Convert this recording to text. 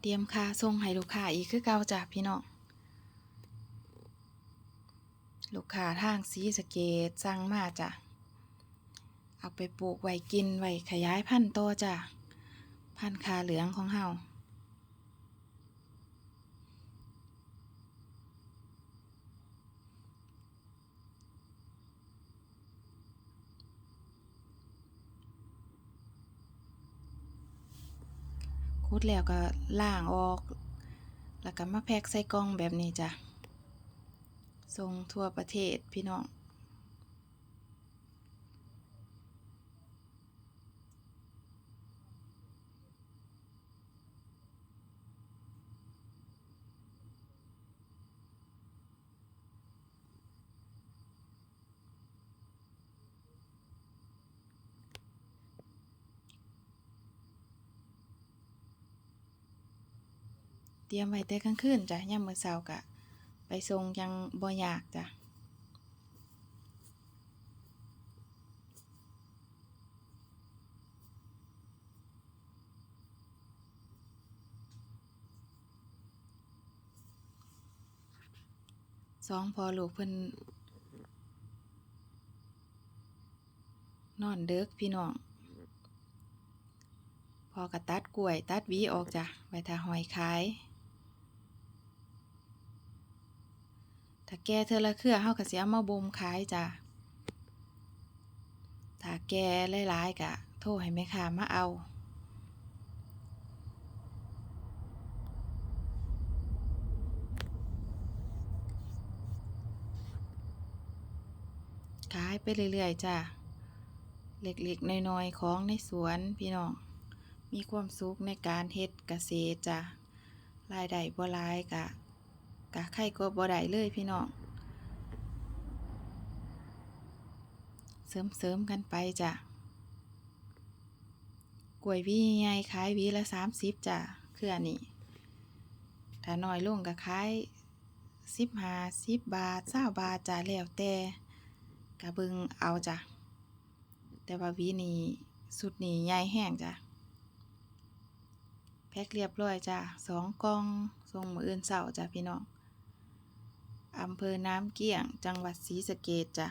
เตรียมค่าส่งให้ลูกค้าอีกคือเก่าจ้ะพี่น้องลูกค้าทางสีสเกตสั่งมาจ้ะเอาไปปลูกไว้กินไว้ขยายพันธุ์ต่อจ้ะพันธุ์คาเหลืองของเฮา คุดแล้วก็ล่างออก แล้วก็มาแพ็คใส่กล่องแบบนี้จ้ะส่งทั่วประเทศพี่น้อง เตรียมไว้แต่กลางคืนจ้ะยามมื้อเช้าก็ไปส่งยังบ่ยากจ้ะสองพอลูกเพิ่นนอนเด็กพี่น้อง พอกระตัดกล้วย ตัดวีออกจ้ะไว้ถ้าหอยขาย ถ้าแก่เธอละเครือเฮาก็สิเอามาบ่มขายจ้ะถ้าแก่หลายๆก็โทรให้แม่ค้ามาเอาขายไปเรื่อยๆจ้ะ เล็กๆ น้อยๆ ของในสวนพี่น้อง มีความสุขในการเฮ็ดเกษตรจ้ะ รายได้บ่หลายกะ กะใครก็บ่ได้เลยพี่น้อง เสริมๆกันไปจ้ะกล้วยวีใหญ่ขายวีละสามสิบจ้ะเครือนี่ถ้าน้อยลงก็ขายสิบห้าสิบบาทเก้าบาทจ้ะแล้วแต่กะเบิงเอาจ้ะแต่ว่าวีนี่สุดนี่ใหญ่แห้งจ้ะแพ็คเรียบร้อยจ้ะสองกล่องส่งมืออื่นเช้าจ้ะพี่น้อง อำเภอน้ำเกี้ยง จังหวัดศรีสะเกษจ้ะ